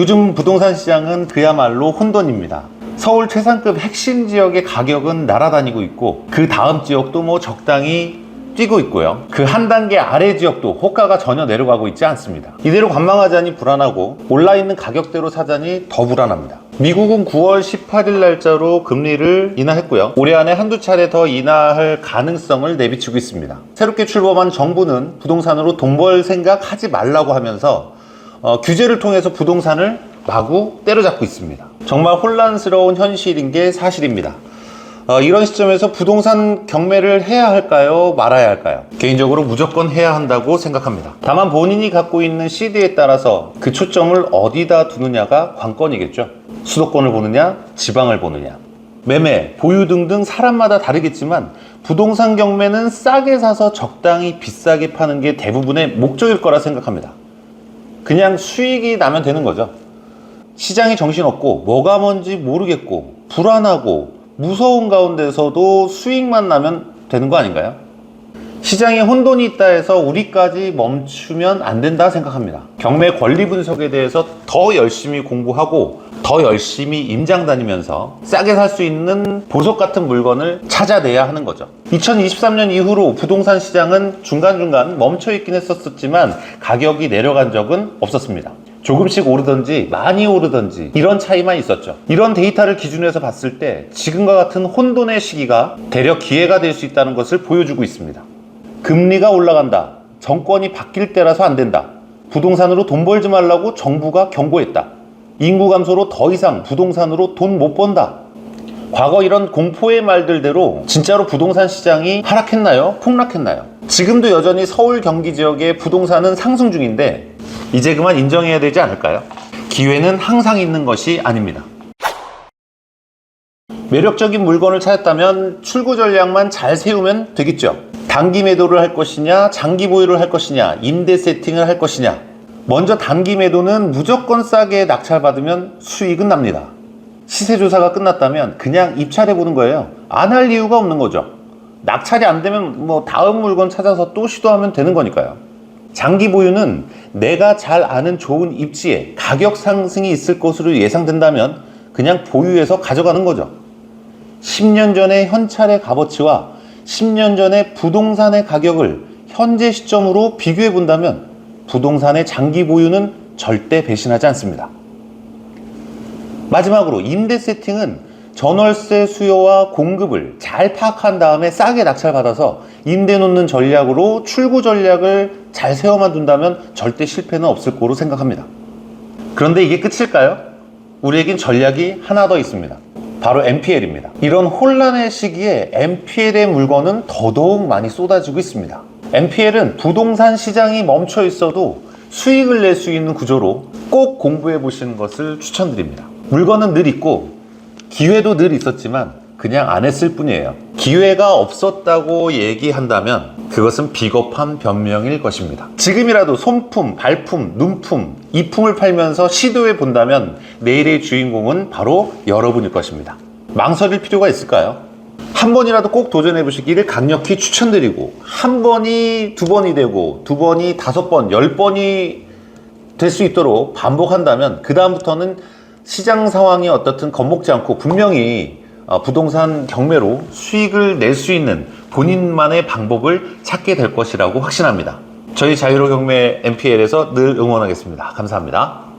요즘 부동산 시장은 그야말로 혼돈입니다. 서울 최상급 핵심 지역의 가격은 날아다니고 있고 그 다음 지역도 뭐 적당히 뛰고 있고요. 그 한 단계 아래 지역도 호가가 전혀 내려가고 있지 않습니다. 이대로 관망하자니 불안하고 올라 있는 가격대로 사자니 더 불안합니다. 미국은 9월 18일 날짜로 금리를 인하했고요. 올해 안에 한두 차례 더 인하할 가능성을 내비치고 있습니다. 새롭게 출범한 정부는 부동산으로 돈 벌 생각 하지 말라고 하면서 어, 규제를 통해서 부동산을 마구 때려잡고 있습니다. 정말 혼란스러운 현실인 게 사실입니다. 어, 이런 시점에서 부동산 경매를 해야 할까요? 말아야 할까요? 개인적으로 무조건 해야 한다고 생각합니다. 다만 본인이 갖고 있는 CD에 따라서 그 초점을 어디다 두느냐가 관건이겠죠. 수도권을 보느냐, 지방을 보느냐. 매매, 보유 등등 사람마다 다르겠지만 부동산 경매는 싸게 사서 적당히 비싸게 파는 게 대부분의 목적일 거라 생각합니다. 그냥 수익이 나면 되는 거죠. 시장이 정신없고 뭐가 뭔지 모르겠고 불안하고 무서운 가운데서도 수익만 나면 되는 거 아닌가요? 시장에 혼돈이 있다 해서 우리까지 멈추면 안 된다 생각합니다. 경매 권리 분석에 대해서 더 열심히 공부하고 더 열심히 임장 다니면서 싸게 살 수 있는 보석 같은 물건을 찾아내야 하는 거죠. 2023년 이후로 부동산 시장은 중간중간 멈춰 있긴 했었지만 가격이 내려간 적은 없었습니다. 조금씩 오르던지 많이 오르던지 이런 차이만 있었죠. 이런 데이터를 기준으로 봤을 때 지금과 같은 혼돈의 시기가 대략 기회가 될 수 있다는 것을 보여주고 있습니다. 금리가 올라간다. 정권이 바뀔 때라서 안 된다. 부동산으로 돈 벌지 말라고 정부가 경고했다. 인구 감소로 더 이상 부동산으로 돈 못 번다. 과거 이런 공포의 말들대로 진짜로 부동산 시장이 하락했나요? 폭락했나요? 지금도 여전히 서울 경기 지역의 부동산은 상승 중인데 이제 그만 인정해야 되지 않을까요? 기회는 항상 있는 것이 아닙니다. 매력적인 물건을 찾았다면 출구 전략만 잘 세우면 되겠죠. 단기 매도를 할 것이냐, 장기 보유를 할 것이냐, 임대 세팅을 할 것이냐. 먼저 단기 매도는 무조건 싸게 낙찰받으면 수익은 납니다. 시세 조사가 끝났다면 그냥 입찰해 보는 거예요. 안 할 이유가 없는 거죠. 낙찰이 안 되면 뭐 다음 물건 찾아서 또 시도하면 되는 거니까요. 장기 보유는 내가 잘 아는 좋은 입지에 가격 상승이 있을 것으로 예상된다면 그냥 보유해서 가져가는 거죠. 10년 전의 현찰의 값어치와 10년 전의 부동산의 가격을 현재 시점으로 비교해 본다면 부동산의 장기 보유는 절대 배신하지 않습니다. 마지막으로 임대 세팅은 전월세 수요와 공급을 잘 파악한 다음에 싸게 낙찰받아서 임대 놓는 전략으로 출구 전략을 잘 세워만 둔다면 절대 실패는 없을 거로 생각합니다. 그런데 이게 끝일까요? 우리에겐 전략이 하나 더 있습니다. 바로 NPL입니다. 이런 혼란의 시기에 NPL의 물건은 더더욱 많이 쏟아지고 있습니다. NPL은 부동산 시장이 멈춰 있어도 수익을 낼 수 있는 구조로 꼭 공부해 보시는 것을 추천드립니다. 물건은 늘 있고 기회도 늘 있었지만 그냥 안 했을 뿐이에요. 기회가 없었다고 얘기한다면 그것은 비겁한 변명일 것입니다. 지금이라도 손품, 발품, 눈품, 이품을 팔면서 시도해 본다면 내일의 주인공은 바로 여러분일 것입니다. 망설일 필요가 있을까요? 한 번이라도 꼭 도전해 보시기를 강력히 추천드리고 한 번이 두 번이 되고 두 번이 다섯 번, 열 번이 될 수 있도록 반복한다면 그 다음부터는 시장 상황이 어떻든 겁먹지 않고 분명히 어, 부동산 경매로 수익을 낼 수 있는 본인만의 방법을 찾게 될 것이라고 확신합니다. 저희 자유로 경매 MPL에서 늘 응원하겠습니다. 감사합니다.